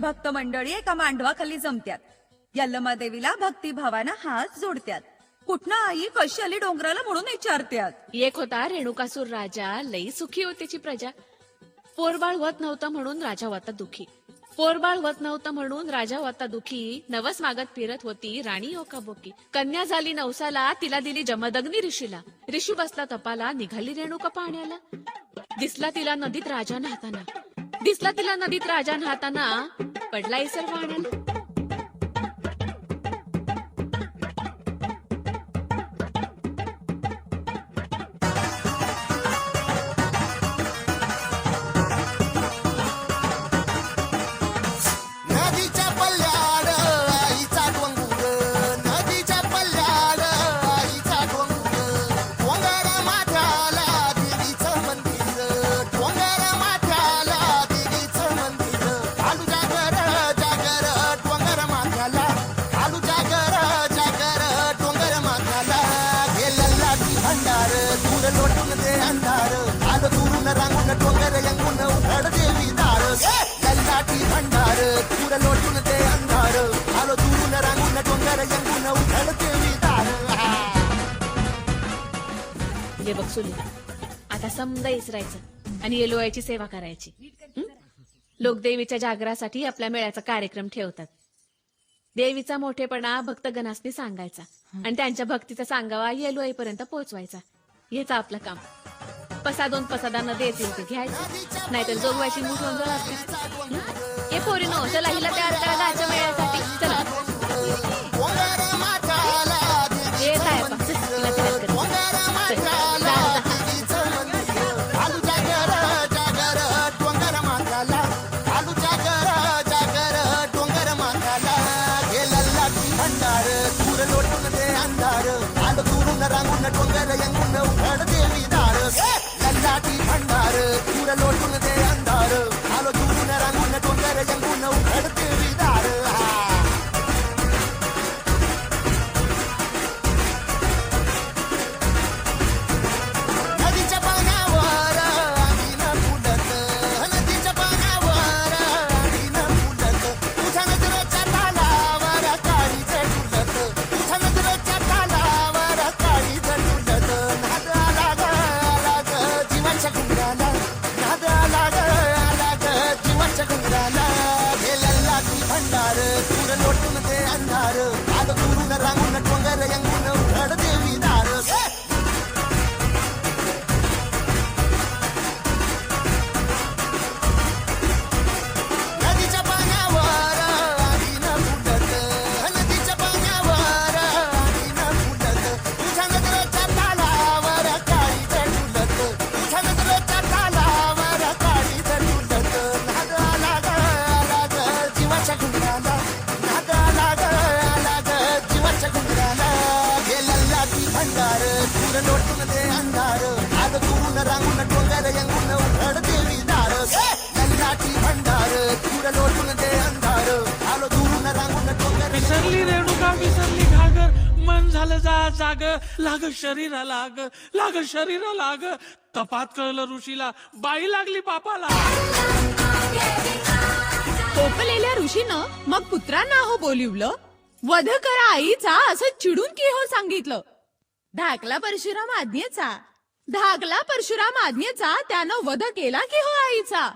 भक्त मंडळी एका मांडवाखाली जमत्यात. यल्लमा देवीला भक्तिभावानं हात जोडत्यात. कुठनं आई? कशी आली डोंगराला म्हणून विचारत्यात. एक होता रेणुकासूर राजा लई सुखी होतीची प्रजा. पोरबाळ होत नव्हतं म्हणून राजा होता दुखी. पोरबाळ होत नव्हतं म्हणून राजा होता दुखी. नवस मागत फिरत होती राणी ओकाबोकी कन्या झाली नवसाला तिला दिली जमदग्नी ऋषीला. ऋषी बसला तपाला निघाली रेणुका पाण्याला. दिसला तिला नदीत राजा नाहताना दिसला तिला नदीत राजा हाताना पडला इसर पाण्याला रांगून डोंगर यंगून उघड देवी दार लल्लाटी भंडार दूर लोटून दे अंधार. आलो दुरून रांगून डोंगर यंगून उघड देवी दार हे बघ सुली आता समजा इसरायचं आणि येलोयाची सेवा करायची. हं? लोक देवीच्या जागरासाठी आपल्या मेळ्याचा कार्यक्रम ठेवतात. देवीचा मोठेपणा भक्तगणासनी सांगायचा आणि त्यांच्या भक्तीचा सांगावा येलोईपर्यंत पोहोचवायचा हेच आपलं काम. पसा दोन पसादांना देतील ते घ्यायचं. नाहीतर जोगवायची मूठ वंजळ असते हे? पोरीनो चला हिला तयार वेळेचा गेलेला ती भंडार दूर लोटून दे अंधार आग दुरून जा जाग लाग शरीरा लाग लाग शरीरा लाग. तपात कळलं ऋषीला बाई लागली बापाला. कोपलेल्या ऋषीनं मग पुत्रांना हो बोलिवलं वध करा आईचा असं चिडून की हो सांगितलं. धाकला परशुराम आज्ञेचा धाकला परशुराम आज्ञेचा त्यानं वध केला की हो आईचा?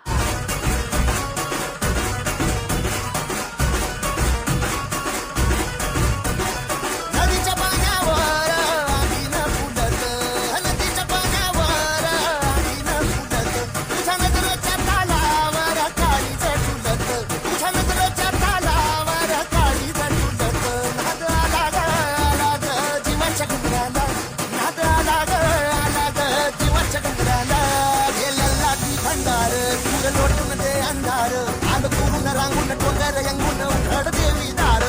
रांगून डोंगर यंगून उघड देवी दार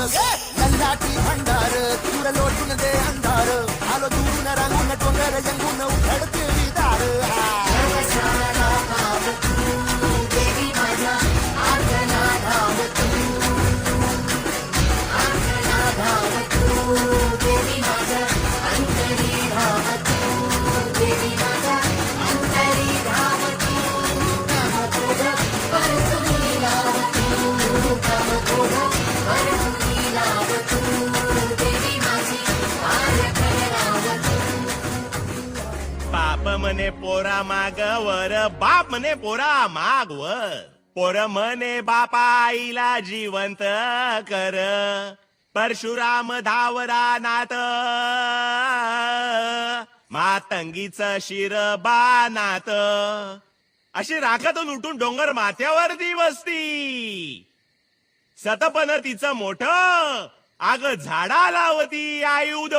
लल्लाटी भंडार दूर लोटून दे अंधार आलो दुरून रांगून डोंगर यंगून उघड देवी दार Thank म्हणे पोरा मागवर बाप म्हणे पोरा मागवर. पोर म्हणे बापा आईला जिवंत कर. परशुराम धावरा नात मातंगीच शिर बानात अशी राखातून उठून डोंगर माथ्यावरती वस्ती सतपन तिचं मोठ आग झाडा लावती आयुध.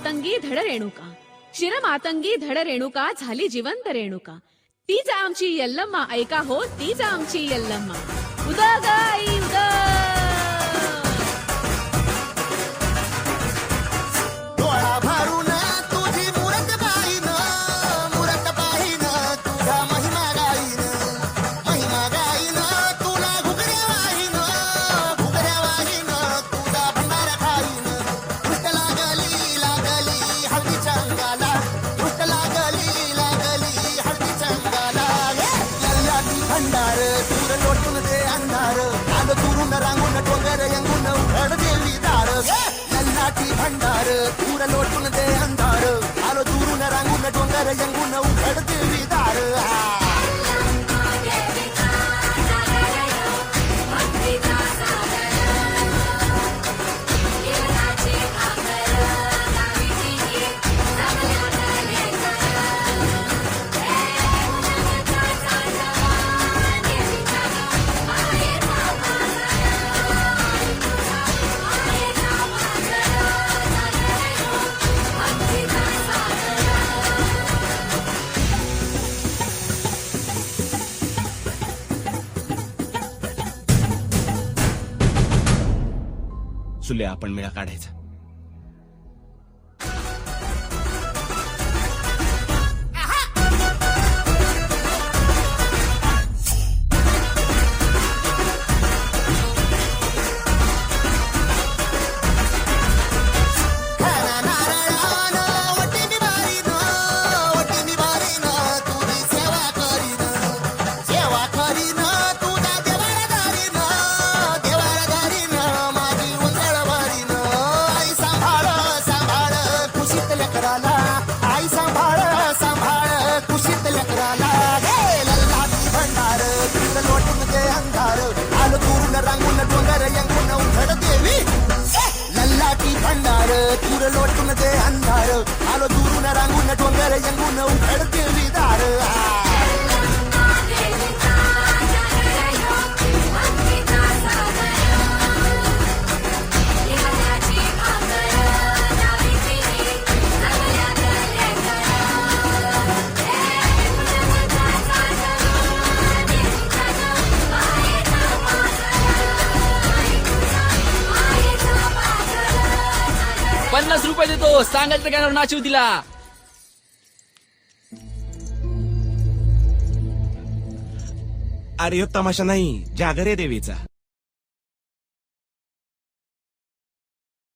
शिरमातंगी धड रेणुका शिरमातंगी धड रेणुका झाली जिवंत रेणुका. तीच आमची यल्लम्मा ऐका हो तीच आमची यल्लम्मा. उदा भंडार दूर लोटून दे अंधार आलो दुरून रांगून डोंगर यंगून चुले आपण मिळा काढायचा. दार पन्नास रुपये देतो. सांगायचं काय नाचू तिला अरे ह्यो तमाशा नाही. जागर आहे देवीचा.